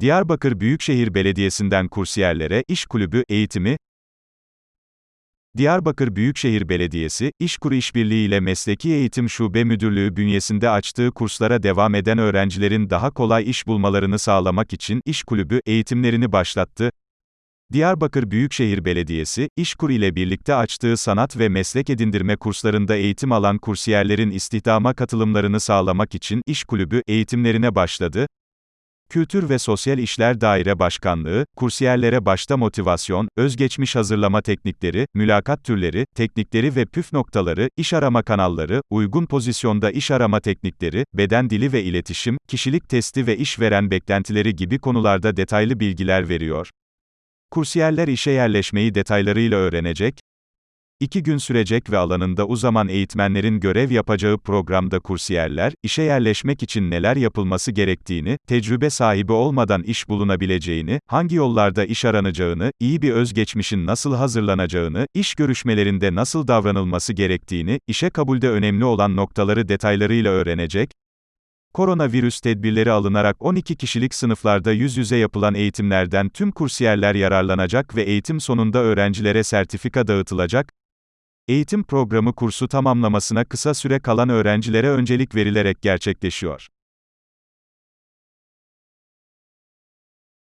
Diyarbakır Büyükşehir Belediyesi'nden kursiyerlere iş kulübü eğitimi, Diyarbakır Büyükşehir Belediyesi, İşkur İşbirliği ile Mesleki Eğitim Şube Müdürlüğü bünyesinde açtığı kurslara devam eden öğrencilerin daha kolay iş bulmalarını sağlamak için İş Kulübü eğitimlerini başlattı. Diyarbakır Büyükşehir Belediyesi, İşkur ile birlikte açtığı sanat ve meslek edindirme kurslarında eğitim alan kursiyerlerin istihdama katılımlarını sağlamak için İş Kulübü eğitimlerine başladı. Kültür ve Sosyal İşler Daire Başkanlığı, kursiyerlere başta motivasyon, özgeçmiş hazırlama teknikleri, mülakat türleri, teknikleri ve püf noktaları, iş arama kanalları, uygun pozisyonda iş arama teknikleri, beden dili ve iletişim, kişilik testi ve işveren beklentileri gibi konularda detaylı bilgiler veriyor. Kursiyerler işe yerleşmeyi detaylarıyla öğrenecek, İki gün sürecek ve alanında uzman eğitmenlerin görev yapacağı programda kursiyerler, işe yerleşmek için neler yapılması gerektiğini, tecrübe sahibi olmadan iş bulunabileceğini, hangi yollarda iş aranacağını, iyi bir özgeçmişin nasıl hazırlanacağını, iş görüşmelerinde nasıl davranılması gerektiğini, işe kabulde önemli olan noktaları detaylarıyla öğrenecek, Koronavirüs tedbirleri alınarak 12 kişilik sınıflarda yüz yüze yapılan eğitimlerden tüm kursiyerler yararlanacak ve eğitim sonunda öğrencilere sertifika dağıtılacak. Eğitim programı kursu tamamlamasına kısa süre kalan öğrencilere öncelik verilerek gerçekleşiyor.